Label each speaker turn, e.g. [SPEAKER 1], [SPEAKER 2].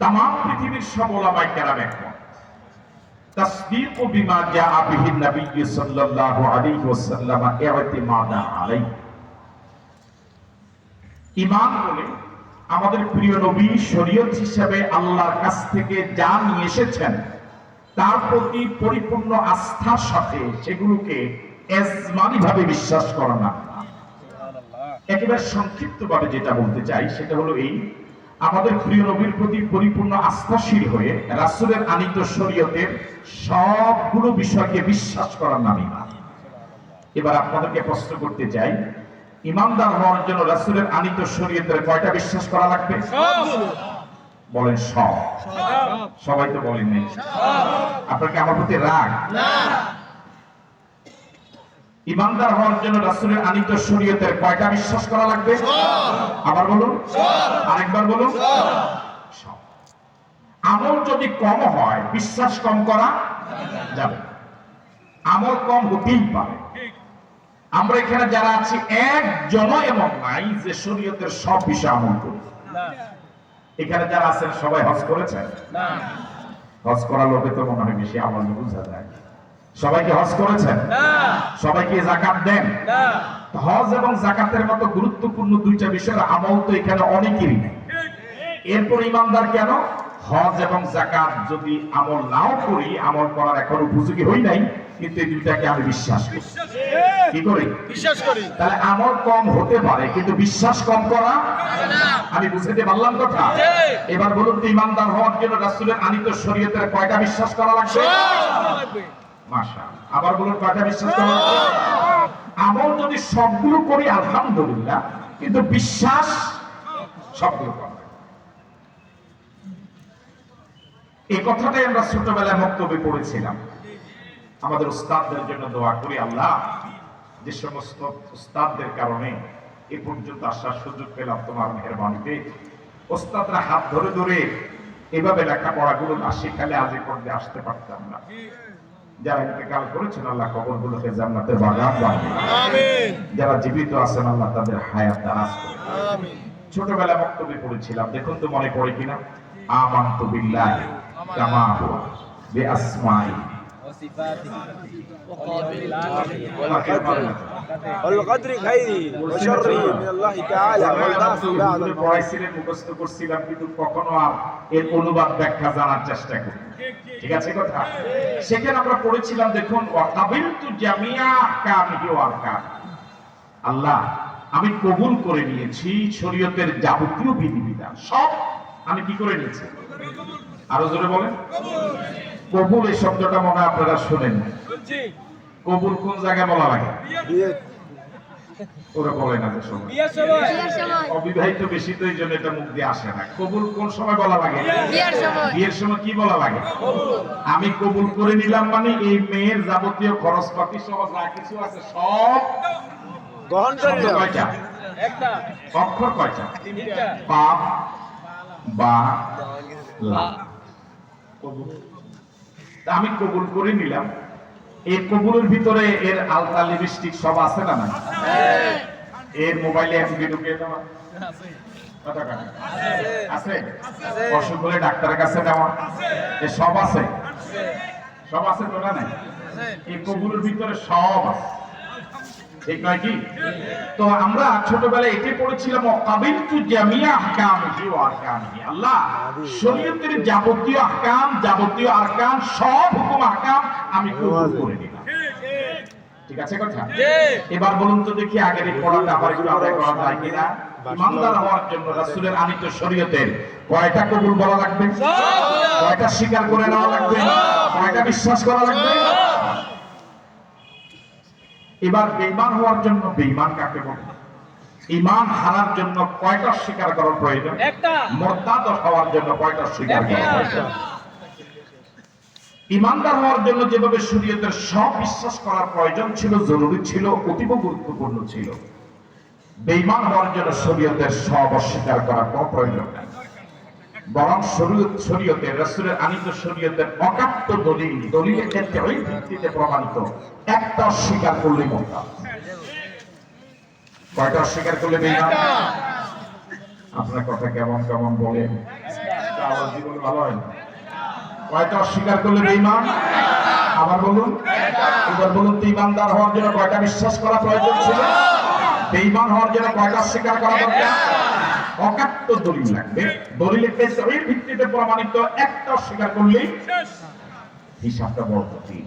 [SPEAKER 1] তাম পৃথিবীর সব ওলামাই কেরাম একমত। বিমা বিহি নবী সাল্লাল্লাহু আলাইহি ওয়াসাল্লাম ঈমান বলে, আমাদের প্রিয় নবী শরীয়ত হিসেবে আল্লাহর কাছ থেকে যা নিয়ে এসেছেন, তার প্রতি পরিপূর্ণ আস্থার সাথে সেগুলোকে এজমানি ভাবে বিশ্বাস করা না। একেবারে সংক্ষিপ্ত ভাবে যেটা বলতে চাই, সেটা হলো এই আমাদের প্রিয় নবীর প্রতি পরিপূর্ণ আস্থাশীল হয়ে রাসূলের আনিত শরীয়তের সবগুলো বিষয়কে বিশ্বাস করার নাম ইমান। এবার আপনাদেরকে প্রশ্ন করতে চাই ইমানদার হওয়ার জন্য রাসূলের আনিত শরীয়তের কয়টা বিশ্বাস করা লাগবে? বলেন সব। সবাই তো বলেন আপনার কি আমার প্রতি রাগ? ইমানদার হওয়ার জন্য রাসূলের আনিত শরীয়তের কয়টা বিশ্বাস করা লাগবে? আবার বলুন। আরেকবার বলুন। আমল যদি কম হয় বিশ্বাস কম করা যাবে আমল কম হতেই পারে। আমরা এখানে যারা আছি একজন এমন নাই যে শরীয়তের সব বিষয় আমল করি এখানে যারা আছেন সবাই হজ করেছেন? হজ করা লোকে তো মনে হয় বেশি আমল বোঝা যায়। সবাইকে হজ করেছেন? সবাইকে জাকাত দেন? হজ এবং জাকাতের মতো গুরুত্বপূর্ণ দুইটা বিষয়ের আমল তো এখানে অনেকেরই নেই। এরপর ইমানদার কেন? হজ এবং জাকাত যদি আমল নাও করি আমল করার এখন উপযোগী হই নাই কিন্তু এই দুইটাকে আমি বিশ্বাস করি। কি করি?
[SPEAKER 2] বিশ্বাস করি।
[SPEAKER 1] তাহলে আমল কম হতে পারে কিন্তু বিশ্বাস কম করা আমি বুঝাতে পারলাম কথা। এবার বলুন তো ইমানদার হওয়ার জন্য রাসূলের আনিত শরীয়তের কয়টা বিশ্বাস করা লাগবে। মাশা আবার বলুন কয়টা বিশ্বাস আমল যদি সবগুলো করি, আলহামদুলিল্লাহ, কিন্তু বিশ্বাস সবগুলো এই কথাটাই আমরা ছোটবেলায় পড়েছিলাম। আমাদের উস্তাদদের জন্য দোয়া করি, আল্লাহ, যে সমস্ত উস্তাদদের কারণে এ পর্যন্ত আসার সুযোগ পেলাম তোমার মেহরবানিতে। ওস্তাদরা হাত ধরে ধরে এভাবে লেখাপড়াগুলো না শিখালে আজ এ পর্যায়ে আসতে পারতাম না। যারা ইন্তেকাল করেছেন আল্লাহ কবরগুলোকে জান্নাতের বাগান বানিয়ে
[SPEAKER 2] আমিন।
[SPEAKER 1] যারা জীবিত আছেন আল্লাহ তাদের হায়াত দারাজ করে
[SPEAKER 2] আমিন।
[SPEAKER 1] ছোটবেলা বক্তব্যে পড়েছিলাম দেখুন তো মনে পড়ে কিনা? আমান্তু বিল্লাহি কামা হুয়া বিআসমাই।
[SPEAKER 2] والقدر خير وشر من الله تعالى والبعث بعد الموت
[SPEAKER 1] পড়াইছিলেন মুখস্থ করছিলাম কিন্তু কখনো আর এর অনুবাদ ব্যাখ্যা জানার চেষ্টা করি ঠিক আছে কথা সেখানে আমরা পড়েছিলাম দেখুন ওয়াকাবিলতু জামিয়া আহকামিহি ওয়া আরকান আল্লাহ আমি কবুল করে নিয়েছি শরীয়তের যাবতীয় বিধিবিধান সব আমি কি করে নিয়েছি আরো জোরে বলেন কবুল এই শব্দটা মনে আপনারা শোনেন। কবুল কোন জায়গায় বলা লাগে ওরা বলে না যে সময়। অবিবাহিত বেশি তো এই জন্য এটা মুখ দিয়ে আসে না। কবুল কোন সময় বলা লাগে?
[SPEAKER 3] বিয়ের সময়।
[SPEAKER 1] কি বলা লাগে? আমি কবুল করে নিলাম মানে এই মেয়ের যাবতীয় খরচপাতি সহ যা কিছু আছে সব
[SPEAKER 2] গ্রহণ করিলাম
[SPEAKER 1] কয়টা? অক্ষর কয়টা?
[SPEAKER 2] তিনটা।
[SPEAKER 1] পাপ বা লা। কবুল। আমি কবুল করে নিলাম। এই কবুলের ভিতরে এর আলতা লিপস্টিক সব আছে না না এর মোবাইলে এমবি ঢুকে দেওয়া। আছে। অসুখ হলে ডাক্তারের কাছে নেওয়া। সব আছে? সব আছে তো না এই কবুলের ভিতরে সব আছে। ঠিক নয় কি? তো আমরা ছোটবেলায় এটাই পড়েছিলাম জামিয়া আহকামিহি ওয়া আরকানিহি আল্লাহ শরীয়তের যাবতীয় আহকাম যাবতীয় আরকান সব হুকুম আহকাম আমি কবুল করে নিলাম। ঠিক আছে কথা? এবার বলুন তো দেখি আগের এই পড়াটা আবার একটু আদায় করা যায় কিনা? ইমানদার হওয়ার জন্য রাসূলের আনিত শরীয়তের কয়টা কবুল বলা লাগবে? কয়টা স্বীকার করে নেওয়া লাগবে? কয়টা বিশ্বাস করা লাগবে? এবার বেঈমান হওয়ার জন্য বেঈমান কাকে বলে? ইমান হারার জন্য কয়টা স্বীকার করার প্রয়োজন?
[SPEAKER 2] একটা।
[SPEAKER 1] মোরতাদ হওয়ার জন্য কয়টা স্বীকার করার প্রয়োজন? ইমানদার হওয়ার জন্য যেভাবে শরীয়তের সব বিশ্বাস করার প্রয়োজন ছিল জরুরি ছিল অতীব গুরুত্বপূর্ণ ছিল। বেঈমান হওয়ার জন্য শরীয়তের সব অস্বীকার করার কোনো প্রয়োজন নেই। বরং শরীয়তে রসুলের আনিত শরীয়তের অকাপ্ত দলিল দলিলের ক্ষেত্রে ওই ভিত্তিতে প্রমাণিত। একটা অস্বীকার করলে মোটা কয়টা অস্বীকার করলে বেঈমান আপনার কথা কেমন কেমন বলেন? আমার জীবন ভালো হয় কয়টা অস্বীকার করলে বেঈমান আবার বলুন। এবার বলুন তুই ইমানদার হওয়ার জন্য কয়টা বিশ্বাস করা প্রয়োজন ছিল? বেঈমান হওয়ার জন্য কয়টা অস্বীকার করা দরকার? অকাত্য দলিল লাগবে। দলিলে পেশাবের ভিত্তিতে প্রমাণিত একটা স্বীকার করলেই হিসাবটা বড় কঠিন।